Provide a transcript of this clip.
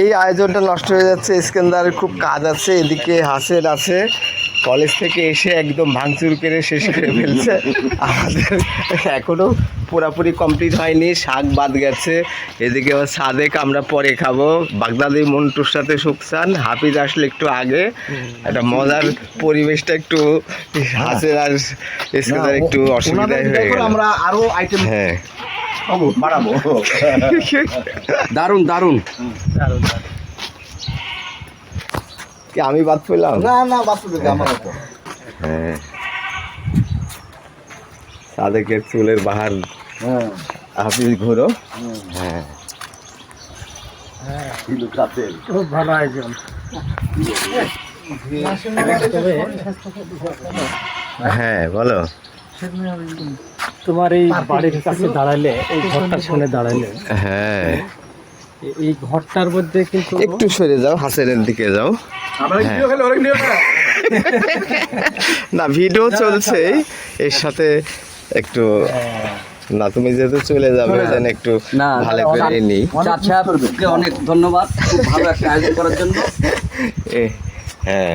এই আয়োজনটা নষ্ট হয়ে যাচ্ছে ইস্কেন্দারের খুব কাজ আছে এদিকে হাসের আছে। কলেজ থেকে এসে একদম ভাঙচুর করে শেষ করে ফেলছে। আমাদের এখনও পুরাপুরি কমপ্লিট হয়নি শাক বাদ গেছে। এদিকে আবার সাদেক আমরা পরে খাব। বাগদাদি মন্টুর সাথে সুকসান হাফিজ আসলে একটু আগে। একটা মজার পরিবেশটা একটু হাসের আর একটু অসুবিধায় হয়ে গেল। আমরা আরও আইটেম হ্যাঁ। বাড়াবো। দারুণ দারুণ কি আমি বাদ পেলাম না না বাস্তব আমার তো হ্যাঁ। সাদেকের চুলের বাহার হ্যাঁ। হাফিজ ঘোরো। হ্যাঁ। খুব ভালো আয়োজন হ্যাঁ বলো। তোমার এই বাড়ির কাছে দাঁড়ালে এই ঘরটার সামনে দাঁড়ালে হ্যাঁ। এই ঘরটার মধ্যে কিন্তু একটু সরে যাও হাসেনের দিকে যাও। হ্যাঁ। না ভিডিও চলছে। এর সাথে একটু না তুমি যেহেতু চলে যাবে দেন একটু না, ভালো করে নি। চাচাকে অনেক ধন্যবাদ। খুব ভালো একটা আয়োজন করার জন্য। এ, হ্যাঁ।